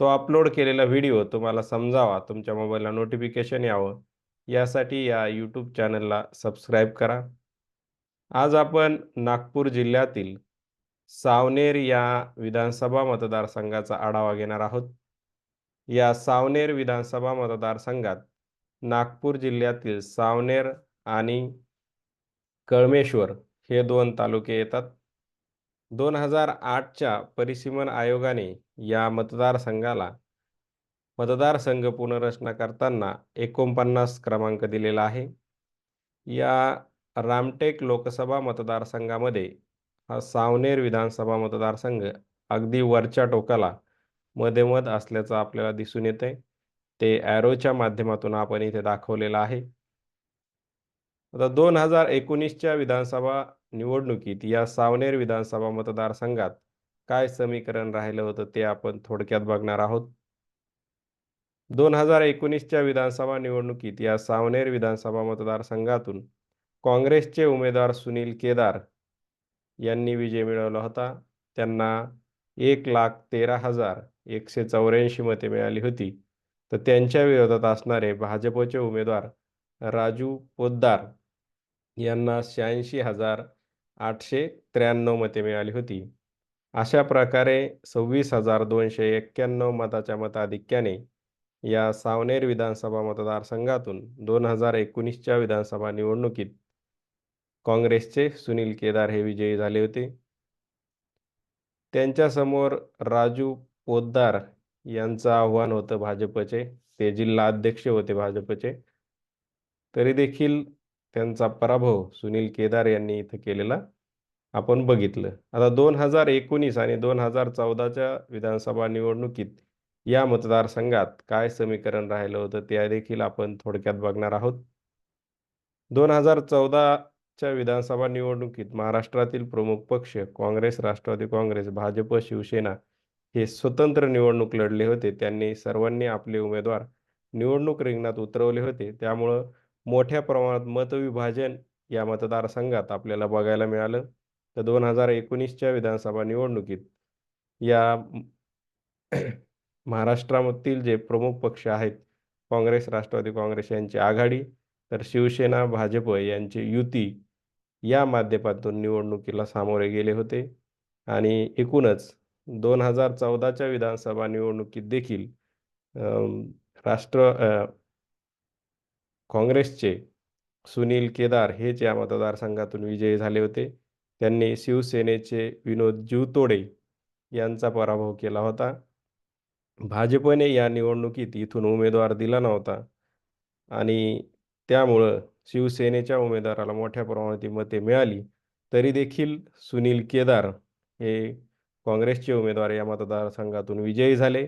तो अपलोड केलेला व्हिडिओ तुम्हाला समजावा, तुमच्या मोबाईलला नोटिफिकेशन यावं, यासाठी या यूट्यूब चॅनलला सबस्क्राईब करा. आज आपण नागपूर जिल्ह्यातील सावनेर या विधानसभा मतदारसंघाचा आढावा घेणार आहोत. या सावनेर विधानसभा मतदारसंघात नागपूर जिल्ह्यातील सावनेर आणि कळमेश्वर हे दोन तालुके येतात. दोन हजार आठच्या परिसीमन आयोगाने या मतदारसंघाला मतदारसंघ पुनर्रचना करताना एकोणपन्नास क्रमांक दिलेला आहे. या रामटेक लोकसभा मतदारसंघामध्ये हा सावनेर विधानसभा मतदारसंघ अगदी वरच्या टोकाला मध्यमध असल्याचं आपल्याला दिसून येते ते ॲरोच्या माध्यमातून आपण इथे दाखवलेलं आहे. आता दोन हजार एकोणीसच्या विधानसभा निवडणुकीत या सावनेर विधानसभा मतदारसंघात काय समीकरण राहिलं होतं ते आपण थोडक्यात बघणार आहोत. दोन हजार एकोणीसच्या विधानसभा निवडणुकीत या सावनेर विधानसभा मतदारसंघातून काँग्रेसचे उमेदवार सुनील केदार यांनी विजय मिळवला होता. त्यांना एक लाख तेरा हजार एकशे चौऱ्याऐंशी मते मिळाली होती. तर त्यांच्या विरोधात असणारे भाजपचे उमेदवार राजू पोद्दार यांना शहाऐंशी हजार आठशे त्र्याण्णव मते मिळाली होती. अशा प्रकारे सव्वीस हजार दोनशे एक्क्याण्णव मताच्या मताधिक्याने या सावनेर विधानसभा मतदारसंघातून दोन हजार एकोणीसच्या विधानसभा निवडणुकीत काँग्रेसचे सुनील केदार हे विजयी झाले होते. त्यांच्यासमोर राजू पोद्दार यांचं आव्हान होतं भाजपचे. ते जिल्हा अध्यक्ष होते भाजपचे. तरी देखील त्यांचा पराभव सुनील केदार यांनी इथं केलेला आपण बघितलं. आता दोन हजार एकोणीस आणि दोन हजार चौदाच्या विधानसभा निवडणुकीत या मतदारसंघात काय समीकरण राहिलं होतं ते देखील आपण थोडक्यात बघणार आहोत. दोन हजार चौदाच्या विधानसभा निवडणुकीत महाराष्ट्रातील प्रमुख पक्ष काँग्रेस, राष्ट्रवादी काँग्रेस, भाजप, शिवसेना हे स्वतंत्र निवडणूक लढले होते. त्यांनी सर्वांनी आपले उमेदवार निवडणूक रिंगणात उतरवले होते. त्यामुळं मोठ्या प्रमाणात मतविभाजन या मतदारसंघात आपल्याला बघायला मिळालं. तर दोन हजार एकोणीसच्या विधानसभा निवडणुकीत या महाराष्ट्रामधील जे प्रमुख पक्ष आहेत, काँग्रेस, राष्ट्रवादी काँग्रेस यांची आघाडी, तर शिवसेना, भाजप यांची युती या माध्यमातून निवडणुकीला सामोरे गेले होते. आणि एकूणच दोन हजार चौदाच्या विधानसभा निवडणुकीत देखील राष्ट्र काँग्रेसचे सुनील केदार हेच या मतदारसंघातून विजयी झाले होते. त्यांनी शिवसेनेचे विनोद जीवतोडे यांचा पराभव केला होता. भाजपने या निवडणुकीत इथून उमेदवार दिला नव्हता आणि त्यामुळं शिवसेनेच्या उमेदवाराला मोठ्या प्रमाणात मते मिळाली. तरी देखील सुनील केदार हे काँग्रेसचे उमेदवार या मतदारसंघातून विजयी झाले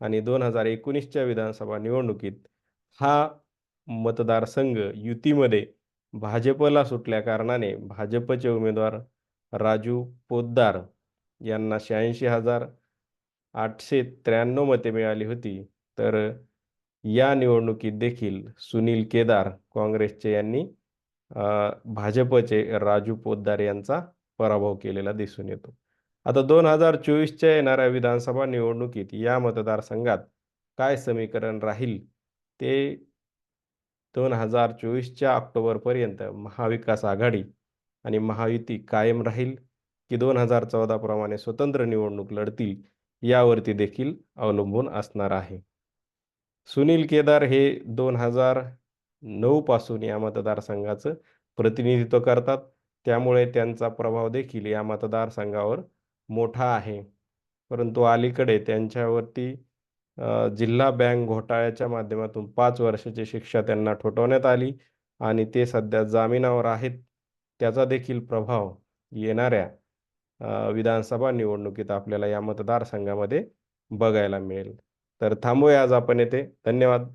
आणि दोन हजार एकोणीसच्या विधानसभा निवडणुकीत हा मतदारसंघ युतीमध्ये भाजपला सुटल्या कारणाने भाजपचे उमेदवार राजू पोद्दार यांना शहाऐंशी हजार आठशे त्र्याण्णव मते मिळाली होती. तर या निवडणुकीत देखील सुनील केदार काँग्रेसचे यांनी भाजपचे राजू पोद्दार यांचा पराभव केलेला दिसून येतो. आता दोन हजार चोवीसच्या येणाऱ्या विधानसभा निवडणुकीत या मतदारसंघात काय समीकरण राहील ते दोन हजार चोवीसच्या ऑक्टोबरपर्यंत महाविकास आघाडी आणि महायुती कायम राहील की दोन हजार चौदाप्रमाणे स्वतंत्र निवडणूक लढतील यावरती देखील अवलंबून असणार आहे. सुनील केदार हे दोन हजार नऊ पासून या मतदारसंघाचं प्रतिनिधित्व करतात. त्यामुळे त्यांचा प्रभाव देखील या मतदारसंघावर मोठा आहे. परंतु अलीकडे त्यांच्यावरती जिल्हा बँक घोटाळ्याच्या माध्यमातून पाच वर्षाची शिक्षा त्यांना ठोठवण्यात आली आणि ते सध्या जामिनावर आहेत. त्याचा देखील प्रभाव येणाऱ्या विधानसभा निवडणुकीत आपल्याला या मतदारसंघामध्ये बघायला मिळेल. तर थांबूया आज आपण येथे. धन्यवाद.